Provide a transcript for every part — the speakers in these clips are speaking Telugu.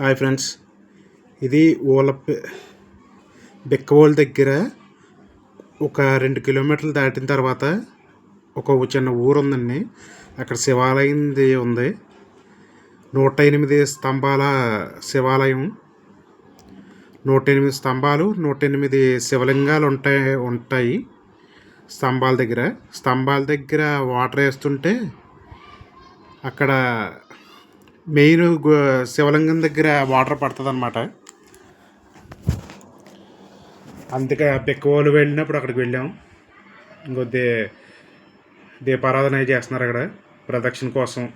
Hi friends. ఇది ఓలప్ప బిక్కవోల్ దగ్గర ఒక రెండు కిలోమీటర్లు దాటిన తర్వాత ఒక చిన్న ఊరు ఉందండి అక్కడ శివాలయంది ఉంది. నూట ఎనిమిది స్తంభాల శివాలయం. నూట ఎనిమిది స్తంభాలు నూట ఎనిమిది శివలింగాలు ఉంటాయి ఉంటాయి స్తంభాల దగ్గర. స్తంభాల దగ్గర వాటర్ వేస్తుంటే అక్కడ మెయిన్ శివలింగం దగ్గర వాటర్ పడుతుంది అనమాట అందుకే బిక్కవోలు వెళ్ళినప్పుడు అక్కడికి వెళ్ళాం. ఇంకో దే దీపారాధన చేస్తున్నారు అక్కడ ప్రదక్షిణ కోసం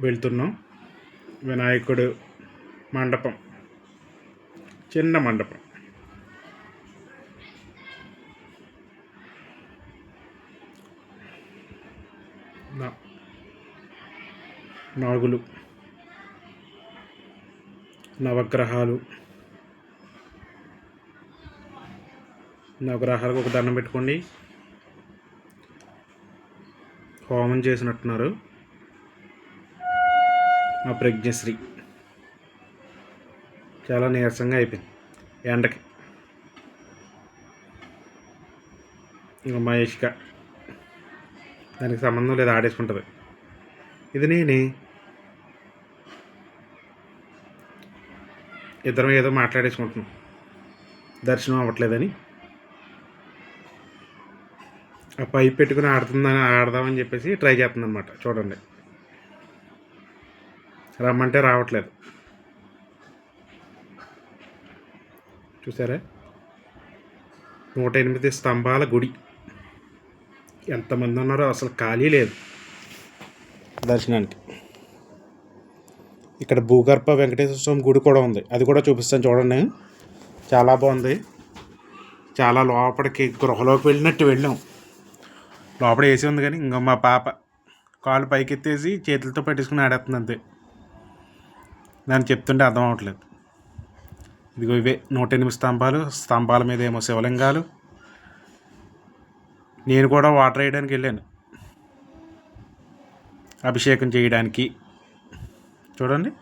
వెళ్తున్నాం. వినాయకుడు మండపం చిన్న మండపం. No. నాగులు నవగ్రహాలు. నవగ్రహాలకు ఒక దండం పెట్టుకోండి. హోమం చేసినట్టున్నారు. మా ప్రజ్ఞశ్రీ. చాలా నీరసంగా అయిపోయింది. ఎండకి. ఇంకా మహేష్క. దానికి సంబంధం లేదు ఆడేసుకుంటుంది. ఇది నేనే ఇద్దరం ఏదో మాట్లాడేసుకుంటున్నాం. దర్శనం అవ్వట్లేదని. ఆ పైప్ పెట్టుకుని ఆడుతుందని ఆడదామని చెప్పేసి ట్రై చేస్తుందన్నమాట చూడండి. రమ్మంటే రావట్లేదు. చూసారా? నూట ఎనిమిది స్తంభాల గుడి. ఎంతమంది ఉన్నారో అసలు ఖాళీ లేదు దర్శనానికి. ఇక్కడ భూగర్భ వెంకటేశ్వర స్వామి గుడి కూడా ఉంది. అది కూడా చూపిస్తాను చూడండి. చాలా బాగుంది. చాలా లోపలికి గృహలోకి వెళ్ళినట్టు వెళ్ళాం. లోపల వేసి ఉంది కానీ ఇంకా మా పాప కాలు పైకెత్తేసి చేతులతో పట్టేసుకుని ఆడేస్తుంది అంతే. దాన్ని చెప్తుంటే అర్థం అవ్వట్లేదు. ఇదిగో ఇవే నూట ఎనిమిది స్తంభాలు. స్తంభాల మీద ఏమో శివలింగాలు. నేను కూడా వాటర్ వేయడానికి వెళ్ళాను. అభిషేకం చేయడానికి. చూడండి.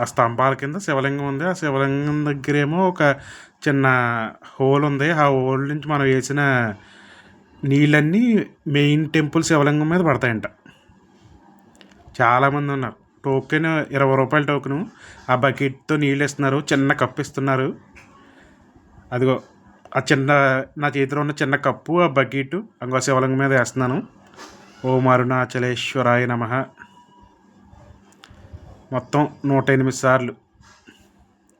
ఆ స్తంభాల కింద శివలింగం ఉంది. ఆ శివలింగం దగ్గరేమో ఒక చిన్న హోల్ ఉంది. ఆ హోల్ నుంచి మనం వేసిన నీళ్ళన్నీ మెయిన్ టెంపుల్ శివలింగం మీద పడతాయంట. చాలామంది ఉన్నారు. టోకెన్ ఇరవై రూపాయల టోకెను. ఆ బకెట్తో నీళ్ళు ఇస్తున్నారు. చిన్న కప్పు ఇస్తున్నారు. అదిగో ఆ చిన్న నా చేతిలో ఉన్న చిన్న కప్పు ఆ బకెట్ అంగో శివలింగం మీద వేస్తున్నాను. ఓం అరుణాచలేశ్వరాయ నమ. మొత్తం నూట ఎనిమిది సార్లు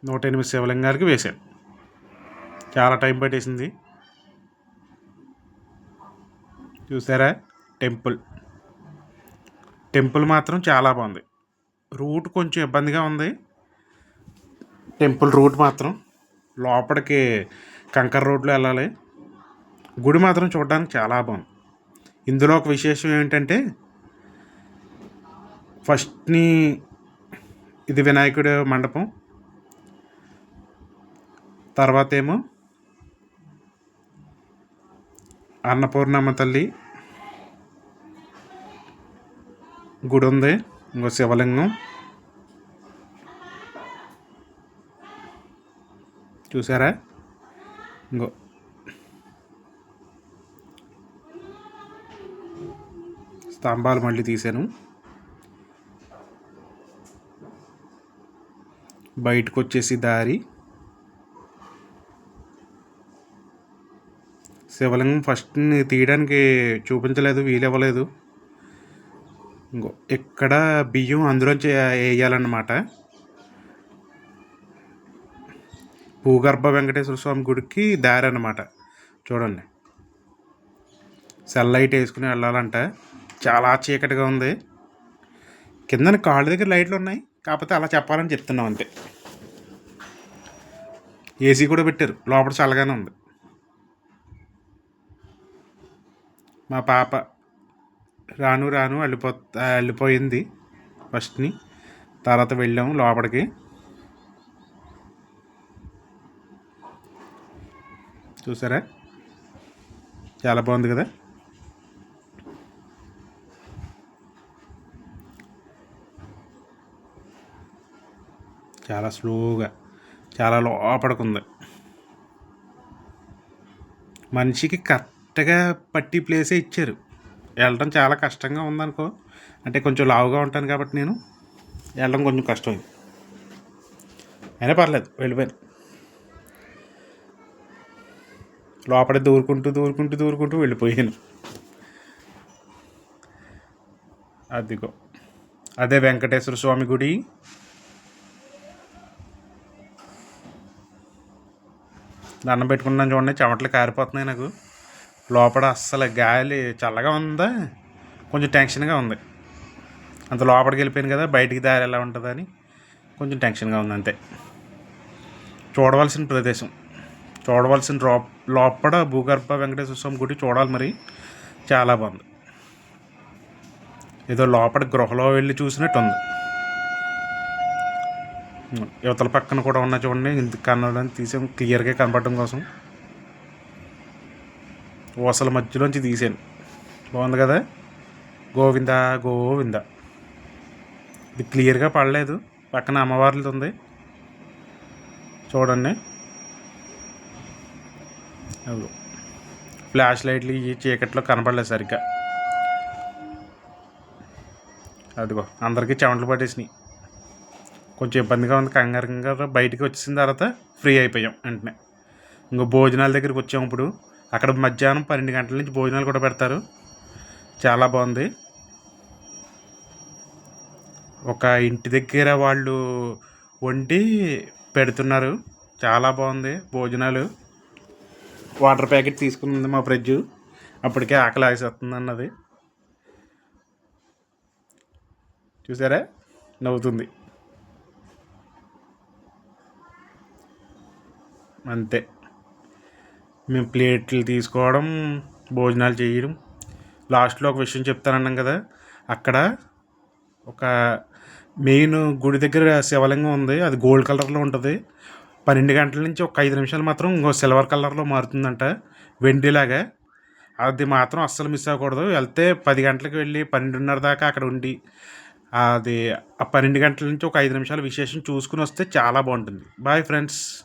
నూట ఎనిమిది శివలింగాలకి వేశాను. చాలా టైం పట్టేసింది. చూసారా? టెంపుల్. టెంపుల్ మాత్రం చాలా బాగుంది. రూట్ కొంచెం ఇబ్బందిగా ఉంది. టెంపుల్ రూట్ మాత్రం లోపలికి కంకర రోడ్లో వెళ్ళాలి. గుడి మాత్రం చూడడానికి చాలా బాగుంది. ఇందులో ఒక విశేషం ఏంటంటే ఫస్ట్ని ఇది వినాయకుడి మండపం తర్వాత ఏమో అన్నపూర్ణమ్మ తల్లి గుడి ఉంది. ఇంకో శివలింగం. చూసారా? ఇంకో. స్తంభాలు మళ్ళీ తీసాను బయటకు వచ్చేసి దారి. శివలింగం ఫస్ట్ తీయడానికి చూపించలేదు వీలవ్వలేదు. ఇంకో ఇక్కడ బియ్యం అందులోంచి వేయాలన్నమాట. భూగర్భ వెంకటేశ్వర స్వామి గుడికి దారి అనమాట చూడండి. సెల్ లైట్ వేసుకుని వెళ్ళాలంటే చాలా చీకటిగా ఉంది. కింద కాళ్ళ దగ్గర లైట్లు ఉన్నాయి. కాకపోతే అలా చెప్పాలని చెప్తున్నాం అంతే. ఏసీ కూడా పెట్టారు. లోపల చల్లగానే ఉంది. మా పాప రాను రాను వెళ్ళిపో వెళ్ళిపోయింది ఫస్ట్ని. తర్వాత వెళ్ళాము లోపలికి. చూసారా? చాలా బాగుంది కదా? చాలా స్లోగా చాలా లోపడుకుంది. మనిషికి కరెక్ట్గా పట్టి ప్లేసే ఇచ్చారు. వెళ్ళడం చాలా కష్టంగా ఉందనుకో అంటే కొంచెం లావుగా ఉంటాను కాబట్టి నేను వెళ్ళడం కొంచెం కష్టం అయినా పర్లేదు వెళ్ళిపోయాను. లోపల దూరుకుంటూ దూరుకుంటూ దూరుకుంటూ వెళ్ళిపోయాను. అదిగో. అదే వెంకటేశ్వర స్వామి గుడి. దండం పెట్టుకున్నాను చూడండి చెమటలు కారిపోతున్నాయి నాకు. లోపల అస్సలు గాలి చల్లగా ఉందా? కొంచెం టెన్షన్గా ఉంది. అంత లోపలికి వెళ్ళిపోయాను కదా బయటికి దారి ఎలా ఉంటుందని కొంచెం టెన్షన్గా ఉంది అంతే. చూడవలసిన ప్రదేశం. చూడవలసిన రో లోపల భూగర్భ వెంకటేశ్వర స్వామి గుడి చూడాలి మరి. చాలా బాగుంది. ఏదో లోపల గృహలో వెళ్ళి చూసినట్టు ఉంది యువతల పక్కన కూడా ఉన్న చూడండి. ఇంత కన్నడం తీసాం. క్లియర్గా కనపడడం కోసం. ఊసల మధ్యలోంచి తీసాను. బాగుంది కదా? గోవింద గోవింద. ఇది క్లియర్గా పడలేదు. పక్కన అమ్మవార్లది ఉంది. చూడండి. అదిగో. ఫ్లాష్ లైట్లు ఈ చీకట్లో కనపడలేదు సరిగ్గా. అదిగో అందరికీ చెమటలు పట్టేసినాయి. కొంచెం ఇబ్బందిగా ఉంది కంగారు బయటికి వచ్చిన తర్వాత ఫ్రీ అయిపోయాం వెంటనే. ఇంకో భోజనాల దగ్గరికి వచ్చాము ఇప్పుడు. అక్కడ మధ్యాహ్నం పన్నెండు గంటల నుంచి భోజనాలు కూడా పెడతారు. చాలా బాగుంది. ఒక ఇంటి దగ్గర వాళ్ళు వండి పెడుతున్నారు. చాలా బాగుంది భోజనాలు. వాటర్ ప్యాకెట్ తీసుకుంది మా ఫ్రిడ్జ్. అప్పటికే ఆకలి ఆగిసేస్తుంది అన్నది. చూసారా? నవ్వుతుంది. అంతే. మేము ప్లేట్లు తీసుకోవడం భోజనాలు చేయడం. లాస్ట్లో ఒక విషయం చెప్తానన్నాం కదా. అక్కడ ఒక మెయిన్ గుడి దగ్గర శివలింగం ఉంది. అది గోల్డ్ కలర్లో ఉంటుంది. పన్నెండు గంటల నుంచి ఒక ఐదు నిమిషాలు మాత్రం ఇంకో సిల్వర్ కలర్లో మారుతుందంట. వెండిలాగా. అది మాత్రం అస్సలు మిస్ అవ్వకూడదు. వెళ్తే పది గంటలకు వెళ్ళి పన్నెండున్నర దాకా అక్కడ ఉండి అది ఆ పన్నెండు గంటల నుంచి ఒక ఐదు నిమిషాలు విశేషం చూసుకుని వస్తే చాలా బాగుంటుంది. Bye friends